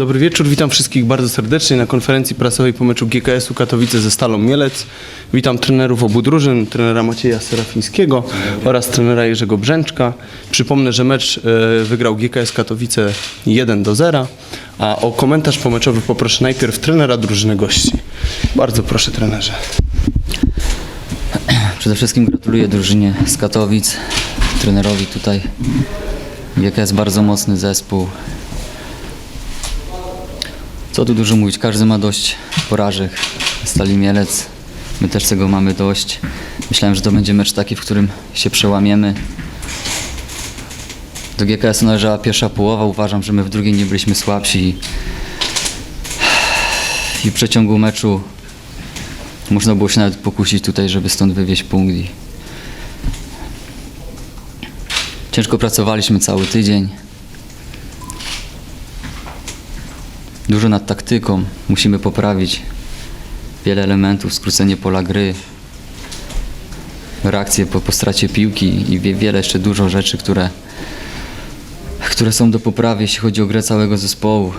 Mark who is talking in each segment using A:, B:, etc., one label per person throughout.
A: Dobry wieczór, witam wszystkich bardzo serdecznie na konferencji prasowej po meczu GKS-u Katowice ze Stalą Mielec. Witam trenerów obu drużyn, trenera Macieja Serafińskiego oraz trenera Jerzego Brzęczka. Przypomnę, że mecz e, wygrał GKS Katowice 1 do 0, a o komentarz pomeczowy poproszę najpierw trenera drużyny gości. Bardzo proszę trenerze.
B: Przede wszystkim gratuluję drużynie z Katowic, trenerowi tutaj. GKS bardzo mocny zespół. Co tu dużo mówić, każdy ma dość porażek. Stali Mielec, my też tego mamy dość. Myślałem, że to będzie mecz taki, w którym się przełamiemy. Do GKS należała pierwsza połowa, uważam, że my w drugiej nie byliśmy słabsi. I w przeciągu meczu można było się nawet pokusić tutaj, żeby stąd wywieźć punkt. Ciężko pracowaliśmy cały tydzień. Dużo nad taktyką. Musimy poprawić wiele elementów, skrócenie pola gry, reakcje po, po stracie piłki i wie, wiele jeszcze dużo rzeczy, które, które są do poprawy, jeśli chodzi o grę całego zespołu.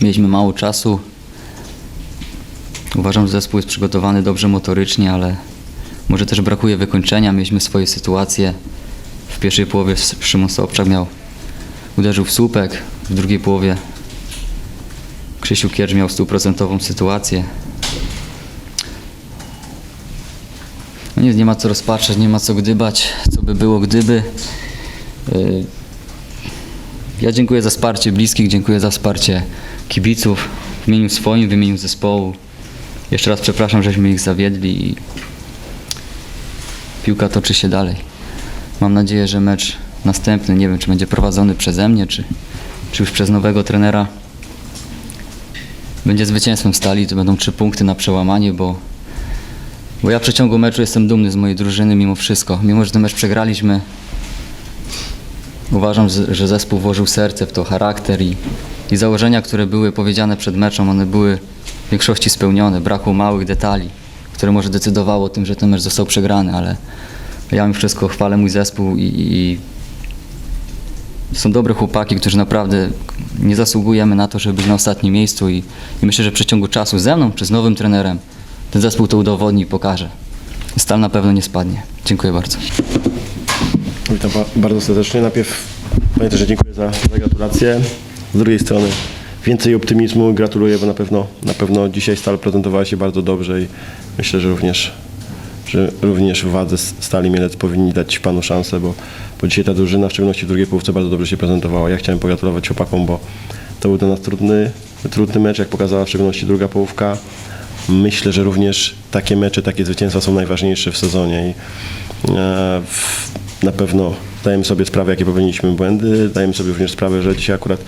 B: Mieliśmy mało czasu. Uważam, że zespół jest przygotowany dobrze motorycznie, ale może też brakuje wykończenia. Mieliśmy swoje sytuacje. W pierwszej połowie Szymon Sobczak miał, uderzył w słupek, w drugiej połowie Krzysiu Kierz miał stuprocentową sytuację. No nie, nie ma co rozpatrzeć, nie ma co gdybać, co by było gdyby. Yy, Ja dziękuję za wsparcie bliskich, dziękuję za wsparcie kibiców w imieniu swoim, w imieniu zespołu. Jeszcze raz przepraszam, żeśmy ich zawiedli i piłka toczy się dalej. Mam nadzieję, że mecz następny, nie wiem czy będzie prowadzony przeze mnie, czy, czy już przez nowego trenera, będzie zwycięstwem stali, to będą trzy punkty na przełamanie, bo, bo ja w przeciągu meczu jestem dumny z mojej drużyny mimo wszystko. Mimo, że ten mecz przegraliśmy, uważam, że- zespół włożył serce w to, charakter i, i założenia, które były powiedziane przed meczem, one były w większości spełnione. Brakło małych detali, które może decydowało o tym, że ten mecz został przegrany, ale ja mimo wszystko chwalę mój zespół i, i są dobre chłopaki, którzy naprawdę nie zasługujemy na to, żeby być na ostatnim miejscu i, i myślę, że w przeciągu czasu ze mną czy z nowym trenerem ten zespół to udowodni i pokaże. Stal na pewno nie spadnie. Dziękuję bardzo.
C: Witam bardzo serdecznie. Najpierw pamiętam, że dziękuję za, za gratulacje. Z drugiej strony więcej optymizmu. Gratuluję, bo na pewno, na pewno dzisiaj Stal prezentowała się bardzo dobrze i myślę, że również, że również władze Stali Mielec powinni dać Panu szansę, bo, bo dzisiaj ta drużyna, w szczególności w drugiej połówce, bardzo dobrze się prezentowała. Ja chciałem pogratulować chłopakom, bo to był dla nas trudny, trudny mecz, jak pokazała w szczególności druga połówka. Myślę, że również takie mecze, takie zwycięstwa są najważniejsze w sezonie i e, na pewno zdajemy sobie sprawę, jakie popełniliśmy błędy, zdajemy sobie również sprawę, że dzisiaj akurat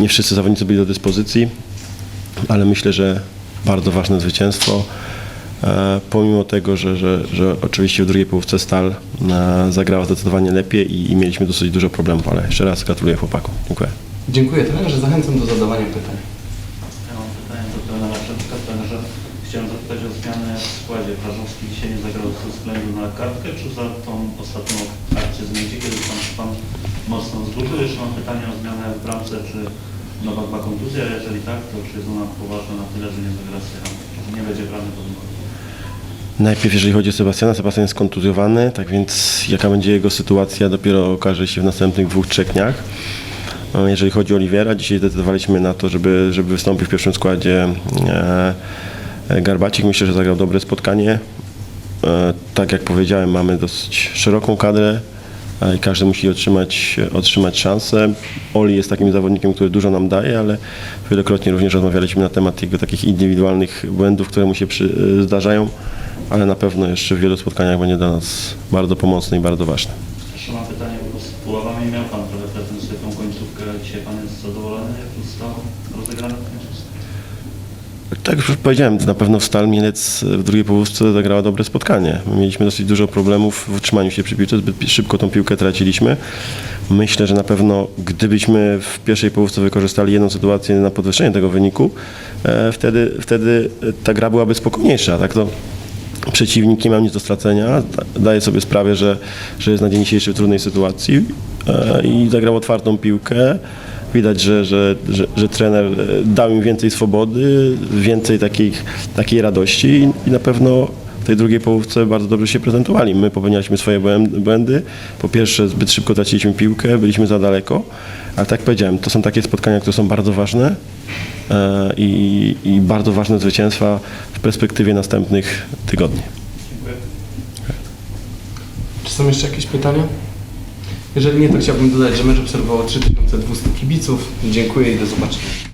C: nie wszyscy zawodnicy byli do dyspozycji, ale myślę, że bardzo ważne zwycięstwo. E, pomimo tego, że, że, że oczywiście w drugiej połówce Stal e, zagrała zdecydowanie lepiej i, i mieliśmy dosyć dużo problemów, ale jeszcze raz gratuluję chłopakom. Dziękuję.
A: Dziękuję trenerze, zachęcam do zadawania pytań.
D: Ja mam pytanie do trenera Przemka. Trenerze, chciałem zapytać o zmianę w składzie. Prażowski dzisiaj nie zagrał ze względu na kartkę, czy za tą ostatnią akcję zmienicie, kiedy tam się Pan mocno zgubił? Jeszcze mam pytanie o zmianę w bramce, czy Nowak ma kontuzję, a jeżeli tak, to czy jest ona poważna na tyle, że nie że nie będzie brany pod?
C: Najpierw jeżeli chodzi o Sebastiana, Sebastian jest kontuzjowany, tak więc jaka będzie jego sytuacja dopiero okaże się w następnych dwóch, trzech dniach. E, Jeżeli chodzi o Oliwiera, dzisiaj zdecydowaliśmy na to, żeby, żeby wystąpił w pierwszym składzie e, Garbacik. Myślę, że zagrał dobre spotkanie. E, tak jak powiedziałem, mamy dosyć szeroką kadrę każdy musi otrzymać, otrzymać szansę. Oli jest takim zawodnikiem, który dużo nam daje, ale wielokrotnie również rozmawialiśmy na temat jego takich indywidualnych błędów, które mu się przy, e, zdarzają, ale na pewno jeszcze w wielu spotkaniach będzie dla nas bardzo pomocny i bardzo ważny.
D: Jeszcze mam pytanie, bo z połowami miał Pan trochę pretensję tą końcówkę. Dzisiaj Pan jest zadowolony, jak zostało rozegrane w końcówce?
C: Tak już powiedziałem, na pewno Stal Mielec w drugiej połówce zagrała dobre spotkanie. My Mieliśmy dosyć dużo problemów w utrzymaniu się przy piłce, zbyt szybko tą piłkę traciliśmy. Myślę, że na pewno gdybyśmy w pierwszej połówce wykorzystali jedną sytuację na podwyższenie tego wyniku, e, wtedy, wtedy ta gra byłaby spokojniejsza. Tak to przeciwnik nie miał nic do stracenia, da- daje sobie sprawę, że, że jest na dzień dzisiejszy w trudnej sytuacji e, i zagrał otwartą piłkę. Widać, że, że, że, że trener e, dał im więcej swobody, więcej takich, takiej radości i, i na pewno w tej drugiej połówce bardzo dobrze się prezentowali. My popełnialiśmy swoje błęd- błędy. Po pierwsze, zbyt szybko traciliśmy piłkę, byliśmy za daleko, ale tak powiedziałem, to są takie spotkania, które są bardzo ważne e, i, i bardzo ważne zwycięstwa w perspektywie następnych tygodni.
D: Dziękuję.
A: Czy są jeszcze jakieś pytania? Jeżeli nie, to chciałbym dodać, że mecz obserwowało 3200 kibiców. Dziękuję i do zobaczenia.